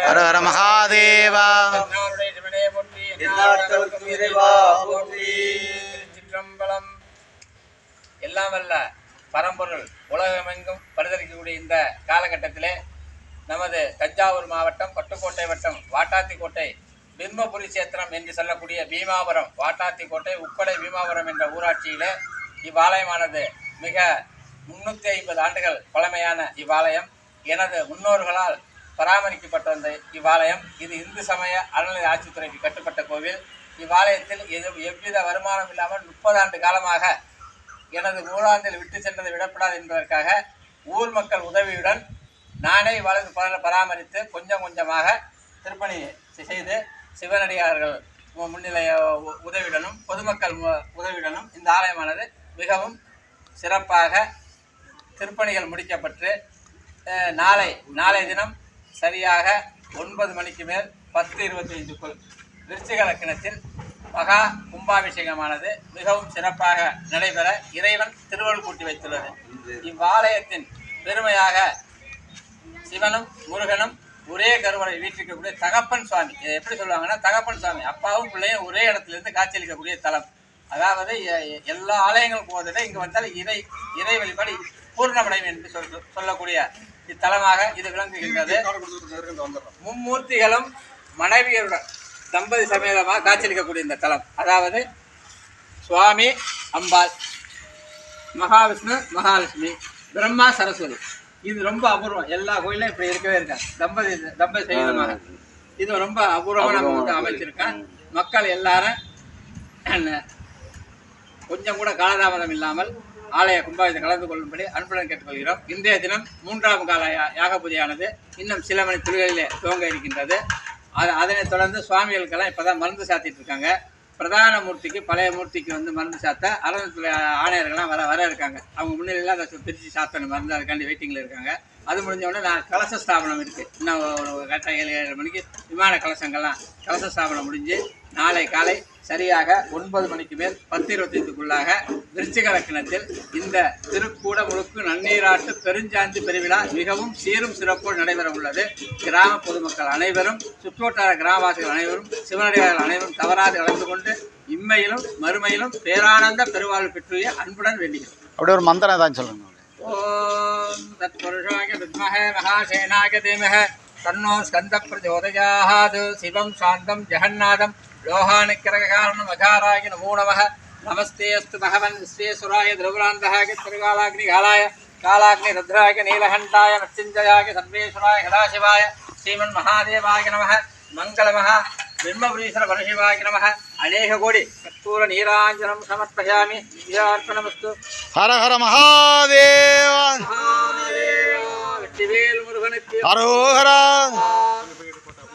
ஹர ஹர மகாதேவா. சிற்றம்பலம் எல்லாம் வல்ல பரம்பொருள் உலகமெங்கும் பரிதளிக்கக்கூடிய இந்த காலகட்டத்திலே நமது தஞ்சாவூர் மாவட்டம் பட்டுக்கோட்டை வட்டம் வாட்டாத்திக்கோட்டை பிம்மபுரி சேத்திரம் என்று சொல்லக்கூடிய பீமாபுரம் வாட்டாத்திக்கோட்டை உப்படை பீமாபுரம் என்ற ஊராட்சியிலே இவ்வாலயமானது மிக முன்னூற்றி ஐம்பது ஆண்டுகள் பழமையான இவ்வாலயம். எனது முன்னோர்களால் பராமரிக்கப்பட்டு வந்த இவ்வாலயம் இது இந்து சமய அறநிலை ஆட்சித்துறைக்கு கட்டுப்பட்ட கோவில். இவ்வாலயத்தில் எது எவ்வித வருமானம் இல்லாமல் முப்பது ஆண்டு காலமாக எனது மூலாந்தில் விட்டு சென்றது விடப்படாது என்பதற்காக ஊர் மக்கள் உதவியுடன் நானே இவ்வாலயத்தை பலரை பராமரித்து கொஞ்சம் கொஞ்சமாக திருப்பணி செய்து சிவனடியார்கள் முன்னிலைய உ- உதவியுடனும் பொதுமக்கள் மு- உதவியுடனும் இந்த ஆலயமானது மிகவும் சிறப்பாக திருப்பணிகள் முடிக்கப்பட்டு நாளை நாளை தினம் சரியாக ஒன்பது மணிக்கு மேல் பத்து இருபத்தைந்துக்குள் விருச்சிக லக்கினத்தில் மகா கும்பாபிஷேகமானது மிகவும் சிறப்பாக நடைபெற இறைவன் திருவள் கூட்டி வைத்துள்ளது. இவ்வாலயத்தின் பெருமையாக சிவனும் முருகனும் ஒரே கருவறை வீட்டிற்கக்கூடிய தகப்பன் சுவாமி இதை எப்படி சொல்லுவாங்கன்னா தகப்பன் சுவாமி அப்பாவும் பிள்ளையும் ஒரே இடத்துல இருந்து காட்சியளிக்கக்கூடிய தலம். அதாவது எல்லா ஆலயங்களும் போவதை இங்கு வந்தால் இறை இறை வழிபாடு பூர்ணமடையும் என்று சொல் சொல்லக்கூடிய இத்தலமாக இது விளங்குகின்றது. மும்மூர்த்திகளும் மனைவியருடன் தம்பதி சமேதமாக காட்சியளிக்கக்கூடிய இந்த தலம். அதாவது சுவாமி அம்பாள் மகாவிஷ்ணு மகாலட்சுமி பிரம்மா சரஸ்வதி. இது ரொம்ப அபூர்வம். எல்லா கோயிலும் இப்படி இருக்கவே இருக்காது. தம்பதி தம்பதி சகிதமாக இது ரொம்ப அபூர்வமாக நம்ம வந்து அமைச்சிருக்கேன் மக்கள் எல்லாரும் கொஞ்சம் கூட காலதாமதம் இல்லாமல் ஆலய கும்பாபிஷேகம் கலந்து கொள்ளும்படி அன்புடன் கேட்டுக்கொள்கிறோம். இன்றைய தினம் மூன்றாம் கால யாக பூஜையானது இன்னும் சில மணி துளிகளிலே துவங்க இருக்கின்றது. அது அதனைத் தொடர்ந்து சுவாமிகளுக்கெல்லாம் இப்போ தான் மருந்து சாத்திட்டு இருக்காங்க. பிரதான மூர்த்திக்கு பழைய மூர்த்திக்கு வந்து மருந்து சாத்த அறநிலையத்துறை ஆணையர்கள்லாம் வர வர இருக்காங்க. அவங்க முன்னிலையில் அதை பிரித்து சாத்தணும். மருந்து அதுக்காண்டி வெயிட்டிங்கில் இருக்காங்க. அது முடிஞ்ச உடனே நான் கலச ஸ்தாபனம் இருக்குது இன்னும் ஒரு கரெக்டாக ஏழு ஏழு மணிக்கு விமான கலசங்கள்லாம் கலச ஸ்தாபனம் முடிஞ்சு நாளை காலை சரியாக ஒன்பது மணிக்கு மேல் பத்து இருபத்தைந்துக்குள்ளாக விருச்சிக இந்த திருக்கூட முழுக்கு நன்னீராட்டு பெருஞ்சாந்தி பெருவிழா மிகவும் சீரும் சிறப்போடு நடைபெற உள்ளது. கிராம பொதுமக்கள் அனைவரும் சுற்றுவட்டார கிராமவாசிகள் அனைவரும் சிவனடியார்கள் அனைவரும் தவறாது கலந்து கொண்டு இம்மையிலும் மறுமையிலும் பேரானந்த பெருவாழ்வு பெற்றுய அன்புடன் வேண்டுகிறோம். அப்படி ஒரு மந்திரம் தான் சொல்லுங்க तत्पुरुषाय विद्महे महासेनाय धीमहे तन्नो स्कन्दप्रचोदयात् शिवं शान्तं जहन्नादं लोहानिक्रयकारणमघाराय नमो नमः नमस्ते अस्तु भगवन् विश्वेश्वराय ध्रुवरान्धहाय त्रिकालाग्निकालाय कालाग्निरुद्राय नीलहण्टाय मृत्युञ्जयाय सर्वेश्वराय सदाशिवाय श्रीमन्महादेवाय नमः मङ्गलमः बिम्बपुरीश्वरपरशिवाय नमः अनेककोटि कस्तूरनीराञ्जनं समर्पयामि विद्यार्पणमस्तु हर हर महादेव ஹரோஹரா